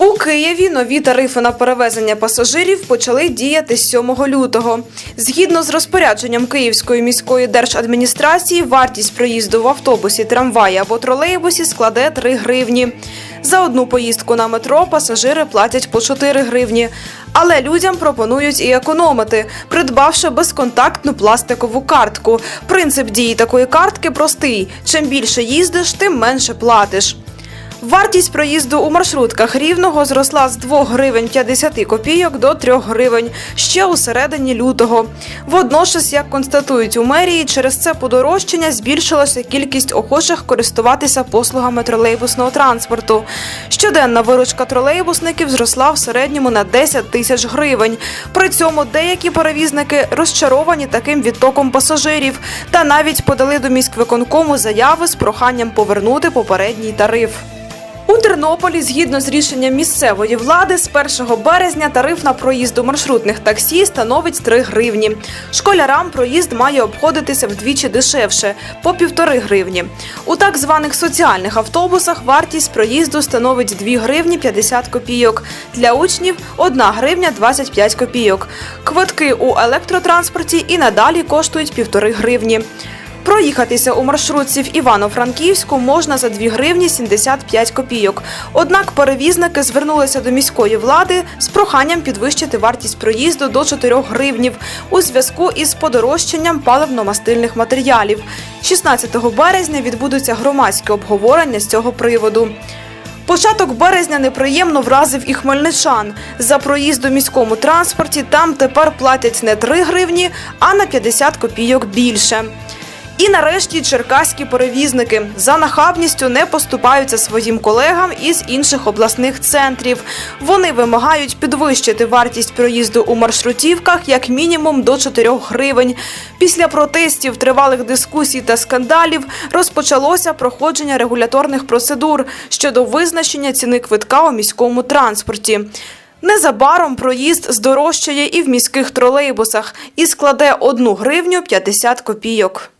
У Києві нові тарифи на перевезення пасажирів почали діяти з 7 лютого. Згідно з розпорядженням Київської міської держадміністрації, вартість проїзду в автобусі, трамваї або тролейбусі складе 3 гривні. За одну поїздку на метро пасажири платять по 4 гривні. Але людям пропонують і економити, придбавши безконтактну пластикову картку. Принцип дії такої картки простий: чим більше їздиш, тим менше платиш. Вартість проїзду у маршрутках рівного зросла з 2 гривень 50 копійок до 3 гривень ще у середині лютого. Водночас, як констатують у мерії, через це подорожчання збільшилася кількість охочих користуватися послугами тролейбусного транспорту. Щоденна виручка тролейбусників зросла в середньому на 10 тисяч гривень. При цьому деякі перевізники розчаровані таким відтоком пасажирів та навіть подали до міськвиконкому заяви з проханням повернути попередній тариф. У Тернополі, згідно з рішенням місцевої влади, з 1 березня тариф на проїзд у маршрутних таксі становить 3 гривні. Школярам проїзд має обходитися вдвічі дешевше по півтори гривні. У так званих соціальних автобусах вартість проїзду становить 2 гривні 50 копійок. Для учнів 1 гривня 25 копійок. Квитки у електротранспорті і надалі коштують півтори гривні. Проїхатися у маршрутці в Івано-Франківську можна за 2 гривні 75 копійок. Однак перевізники звернулися до міської влади з проханням підвищити вартість проїзду до 4 гривнів у зв'язку із подорожчанням паливно-мастильних матеріалів. 16 березня відбудуться громадські обговорення з цього приводу. Початок березня неприємно вразив і хмельничан. За проїзд у міському транспорті там тепер платять не 3 гривні, а на 50 копійок більше. І нарешті черкаські перевізники за нахабністю не поступаються своїм колегам із інших обласних центрів. Вони вимагають підвищити вартість проїзду у маршрутівках як мінімум до 4 гривень. Після протестів, тривалих дискусій та скандалів розпочалося проходження регуляторних процедур щодо визначення ціни квитка у міському транспорті. Незабаром проїзд здорожчає і в міських тролейбусах і складе 1 гривню 50 копійок.